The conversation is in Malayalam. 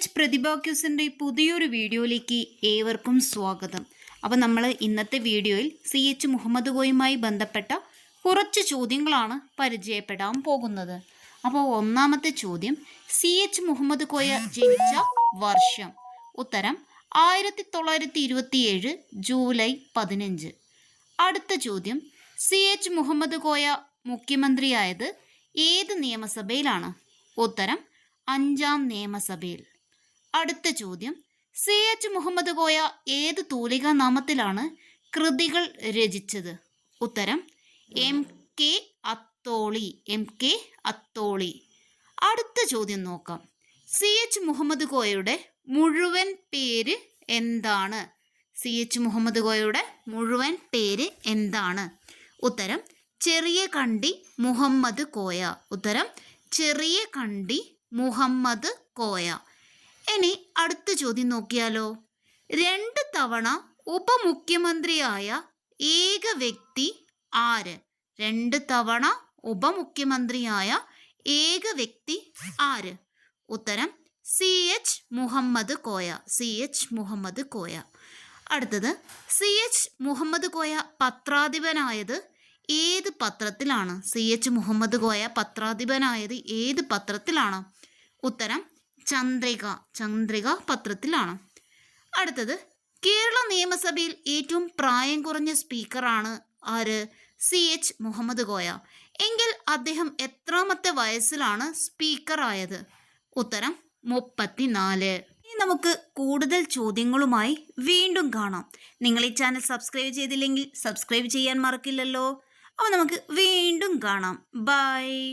എച്ച് പ്രതിഭാക്യൂസിന്റെ പുതിയൊരു വീഡിയോയിലേക്ക് ഏവർക്കും സ്വാഗതം. അപ്പോൾ നമ്മൾ ഇന്നത്തെ വീഡിയോയിൽ സി എച്ച് മുഹമ്മദ് കോയുമായി ബന്ധപ്പെട്ട കുറച്ച് ചോദ്യങ്ങളാണ് പരിചയപ്പെടാൻ പോകുന്നത്. അപ്പോൾ ഒന്നാമത്തെ ചോദ്യം സി എച്ച് മുഹമ്മദ് കോയ ജനിച്ച വർഷം. ഉത്തരം ആയിരത്തി തൊള്ളായിരത്തി ഇരുപത്തിയേഴ് ജൂലൈ പതിനഞ്ച്. അടുത്ത ചോദ്യം സി എച്ച് മുഹമ്മദ് കോയ മുഖ്യമന്ത്രിയായത് ഏത് നിയമസഭയിലാണ്? ഉത്തരം അഞ്ചാം നിയമസഭയിൽ. അടുത്ത ചോദ്യം. സി എച്ച് മുഹമ്മദ് കോയ ഏത് തൂലിക നാമത്തിലാണ് കൃതികൾ രചിച്ചത്? ഉത്തരം M K Atholi M K Atholi. അടുത്ത ചോദ്യം നോക്കാം. സി എച്ച് മുഹമ്മദ് കോയയുടെ മുഴുവൻ പേര് എന്താണ്? സി എച്ച് മുഹമ്മദ് കോയയുടെ മുഴുവൻ പേര് എന്താണ്? ഉത്തരം ചെറിയ കണ്ടി മുഹമ്മദ് കോയ. ഉത്തരം ചെറിയ കണ്ടി മുഹമ്മദ് കോയ. ഇനി അടുത്ത ചോദ്യം നോക്കിയാലോ. രണ്ട് തവണ ഉപമുഖ്യമന്ത്രിയായ ഏക വ്യക്തി ആര്? രണ്ട് തവണ ഉപമുഖ്യമന്ത്രിയായ ഏക വ്യക്തി ആര്? ഉത്തരം C H Muhammad Koya. C H Muhammad Koya. അടുത്തത് സി എച്ച് മുഹമ്മദ് കോയ പത്രാധിപനായത് ഏത് പത്രത്തിലാണ്? സി എച്ച് മുഹമ്മദ് കോയ പത്രാധിപനായത് ഏത് പത്രത്തിലാണ്? ഉത്തരം ചന്ദ്രിക ചന്ദ്രിക പത്രത്തിലാണ്. അടുത്തത് കേരള നിയമസഭയിൽ ഏറ്റവും പ്രായം കുറഞ്ഞ സ്പീക്കറാണ് ആര്? സി. എച്ച്. മുഹമ്മദ് കോയ. എങ്കിൽ അദ്ദേഹം എത്രാമത്തെ വയസ്സിലാണ് സ്പീക്കറായത്? ഉത്തരം മുപ്പത്തിനാല്. ഇനി നമുക്ക് കൂടുതൽ ചോദ്യങ്ങളുമായി വീണ്ടും കാണാം. നിങ്ങൾ ഈ ചാനൽ സബ്സ്ക്രൈബ് ചെയ്തില്ലെങ്കിൽ സബ്സ്ക്രൈബ് ചെയ്യാൻ മറക്കില്ലല്ലോ. അപ്പോൾ നമുക്ക് വീണ്ടും കാണാം. ബൈ.